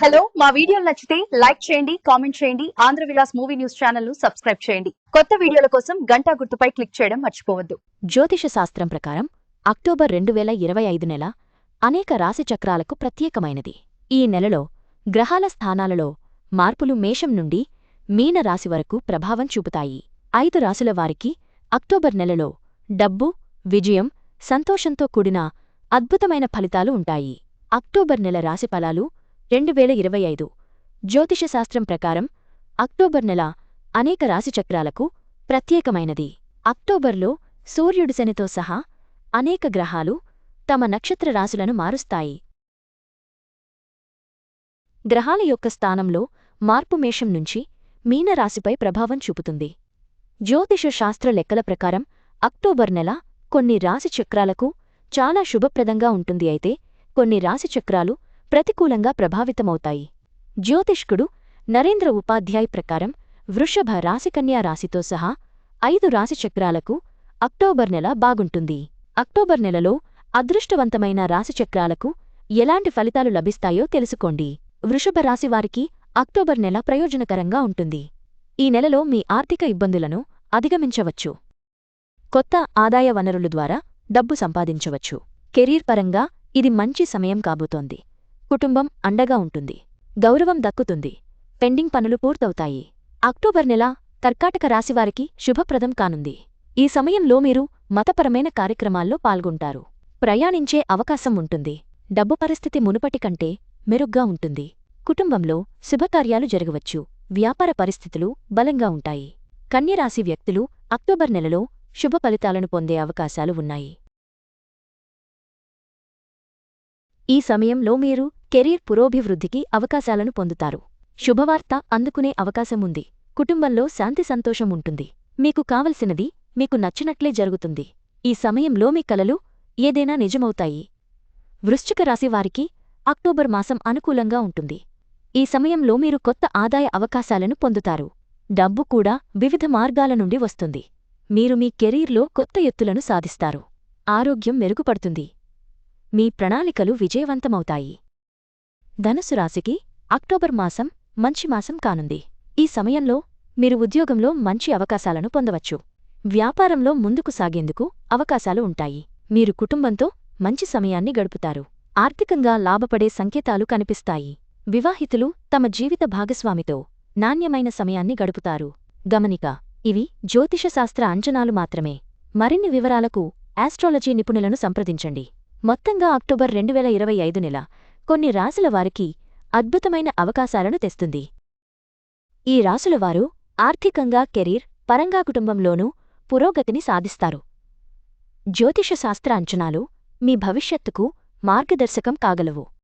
Hello మా వీడియోలు నచ్చితే లైక్ చేయండి కామెంట్ చేయండి ఆంధ్ర విలాస్ మూవీ న్యూస్ ఛానల్ను సబ్స్క్రైబ్ చేయండి. కొత్త వీడియోల కోసం గంటా గుర్తుపై క్లిక్ చేయడం మర్చిపోవద్దు. జ్యోతిష శాస్త్రం ప్రకారం అక్టోబర్ రెండు వేల ఇరవై ఐదు నెల అనేక రాశిచక్రాలకు ప్రత్యేకమైనది. ఈ నెలలో గ్రహాల స్థానాలలో మార్పులు మేషం నుండి మీన రాశి వరకు ప్రభావం చూపుతాయి. ఐదు రాశుల వారికి అక్టోబర్ నెలలో డబ్బు విజయం సంతోషంతో కూడిన అద్భుతమైన ఫలితాలు ఉంటాయి. అక్టోబర్ నెల రాశి ఫలాలు రెండు వేల ఇరవై ఐదు జ్యోతిషశాస్త్రం ప్రకారం అక్టోబర్ నెల అనేక రాశిచక్రాలకు ప్రత్యేకమైనది. అక్టోబర్లో సూర్యుడి శనితో సహా అనేక గ్రహాలు తమ నక్షత్ర రాశులను మారుస్తాయి. గ్రహాల యొక్క స్థానంలో మార్పు మేషం నుంచి మీనరాశిపై ప్రభావం చూపుతుంది. జ్యోతిష శాస్త్ర లెక్కల ప్రకారం అక్టోబర్ నెల కొన్ని రాశిచక్రాలకు చాలా శుభప్రదంగా ఉంటుంది. అయితే కొన్ని రాశిచక్రాలు ప్రతికూలంగా ప్రభావితమవుతాయి. జ్యోతిష్కుడు నరేంద్ర ఉపాధ్యాయ్ ప్రకారం వృషభ రాశికన్యా రాశితో సహా ఐదు రాశిచక్రాలకు అక్టోబర్ నెల బాగుంటుంది. అక్టోబర్ నెలలో అదృష్టవంతమైన రాశిచక్రాలకు ఎలాంటి ఫలితాలు లభిస్తాయో తెలుసుకోండి. వృషభ రాశివారికి అక్టోబర్ నెల ప్రయోజనకరంగా ఉంటుంది. ఈ నెలలో మీ ఆర్థిక ఇబ్బందులను అధిగమించవచ్చు. కొత్త ఆదాయ వనరుల ద్వారా డబ్బు సంపాదించవచ్చు. కెరీర్ పరంగా ఇది మంచి సమయం కాబోతోంది. కుటుంబం అండగా ఉంటుంది. గౌరవం దక్కుతుంది. పెండింగ్ పనులు పూర్తవుతాయి. అక్టోబర్ నెల కర్కాటక రాశివారికి శుభప్రదం కానుంది. ఈ సమయంలో మీరు మతపరమైన కార్యక్రమాల్లో పాల్గొంటారు. ప్రయాణించే అవకాశం ఉంటుంది. డబ్బు పరిస్థితి మునుపటి కంటే మెరుగ్గా ఉంటుంది. కుటుంబంలో శుభకార్యాలు జరగవచ్చు. వ్యాపార పరిస్థితులు బలంగా ఉంటాయి. కన్యరాశి వ్యక్తులు అక్టోబర్ నెలలో శుభ ఫలితాలను పొందే అవకాశాలు ఉన్నాయి. ఈ సమయంలో మీరు కెరీర్ పురోభివృద్ధికి అవకాశాలను పొందుతారు. శుభవార్త అందుకునే అవకాశం ఉంది కుటుంబంలో శాంతి సంతోషం ఉంటుంది మీకు కావలసినది మీకు నచ్చినట్లే జరుగుతుంది. ఈ సమయంలో మీ కలలు ఏదైనా నిజమవుతాయి. వృశ్చిక రాశివారికి అక్టోబర్ మాసం అనుకూలంగా ఉంటుంది. ఈ సమయంలో మీరు కొత్త ఆదాయ అవకాశాలను పొందుతారు. డబ్బు కూడా వివిధ మార్గాల నుండి వస్తుంది. మీరు మీ కెరీర్లో కొత్త ఎత్తులను సాధిస్తారు. ఆరోగ్యం మెరుగుపడుతుంది. మీ ప్రణాళికలు విజయవంతమవుతాయి. ధనుసు రాశికి అక్టోబర్ మాసం మంచి మాసం కానుంది. ఈ సమయంలో మీరు ఉద్యోగంలో మంచి అవకాశాలను పొందవచ్చు. వ్యాపారంలో ముందుకు సాగేందుకు అవకాశాలు ఉంటాయి. మీరు కుటుంబంతో మంచి సమయాన్ని గడుపుతారు. ఆర్థికంగా లాభపడే సంకేతాలు కనిపిస్తాయి. వివాహితులు తమ జీవిత భాగస్వామితో నాణ్యమైన సమయాన్ని గడుపుతారు. గమనిక ఇవి జ్యోతిషశాస్త్ర అంచనాలు మాత్రమే. మరిన్ని వివరాలకు ఆస్ట్రాలజీ నిపుణులను సంప్రదించండి. మొత్తంగా అక్టోబర్ రెండు ఇరవై ఐదు నెల కొన్ని రాసుల వారికి అద్భుతమైన అవకాశాలను తెస్తుంది. ఈ రాసులవారు ఆర్థికంగా కెరీర్ పరంగా కుటుంబంలోనూ పురోగతిని సాధిస్తారు. జ్యోతిషశాస్త్ర అంచనాలు మీ భవిష్యత్తుకు మార్గదర్శకం కాగలవు.